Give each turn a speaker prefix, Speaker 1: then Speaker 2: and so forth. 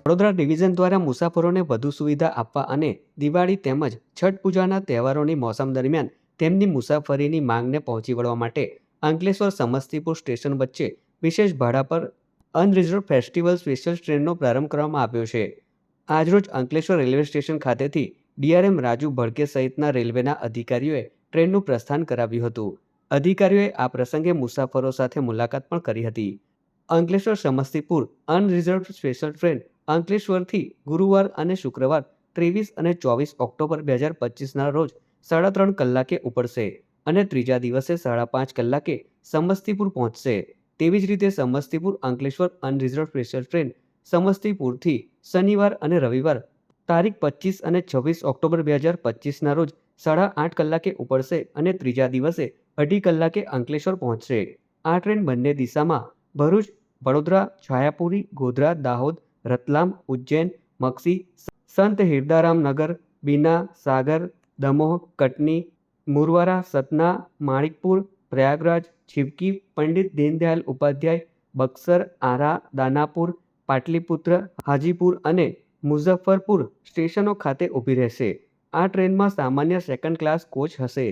Speaker 1: Vadodara division દ્વારા મુસાફરોને વધુ સુવિધા આપવા અને દિવાળી તેમજ છઠ પૂજાના તહેવારોની મોસમ દરમિયાન તેમની મુસાફરીની માંગને પહોંચી વળવા માટે અંકલેશ્વર સમસ્તીપુર સ્ટેશન વચ્ચે વિશેષ ભાડા પર અનરિઝર્વ ફેસ્ટિવલ સ્પેશિયલ ટ્રેનનો પ્રારંભ કરવામાં આવ્યો છે. આજરોજ અંકલેશ્વર રેલવે સ્ટેશન ખાતેથી ડીઆરએમ રાજુ ભડકે સહિતના રેલવેના અધિકારીઓએ ટ્રેનનું પ્રસ્થાન કરાવ્યું હતું. અધિકારીઓએ આ પ્રસંગે મુસાફરો સાથે મુલાકાત પણ કરી હતી. Ankleshwar Samastipur unreserved special train અંકલેશ્વરથી ગુરુવાર અને શુક્રવાર ત્રેવીસ અને ચોવીસ ઓક્ટોબર બે હજાર પચીસના રોજ સાડા ત્રણ કલાકે ઉપડશે અને ત્રીજા દિવસે સાડા પાંચ કલાકે સમસ્તીપુર પહોંચશે. તેવી જ રીતે Samastipur, Ankleshwar unreserved special train સમસ્તીપુરથી શનિવાર અને રવિવાર તારીખ પચીસ અને છવ્વીસ ઓક્ટોબર બે હજાર પચીસના રોજ સાડા આઠ કલાકે ઉપડશે અને ત્રીજા દિવસે અઢી કલાકે અંકલેશ્વર પહોંચશે. આ ટ્રેન બંને દિશામાં ભરૂચ, વડોદરા, છાયાપુરી, ગોધરા, દાહોદ રતલામ, ઉજ્જૈન મક્ષી સંત હિરદારામ નગર, બીના, સાગર, દમોહ, કટની, મુરવારા, સતના, માણિકપુર, પ્રયાગરાજ, છીપકી, પંડિત દીનદયાલ ઉપાધ્યાય, બક્સર, આરા, દાનાપુર, પાટલીપુત્ર, હાજીપુર અને મુઝફ્ફરપુર સ્ટેશનો ખાતે ઊભી રહેશે. આ ટ્રેનમાં સામાન્ય સેકન્ડ ક્લાસ કોચ હશે.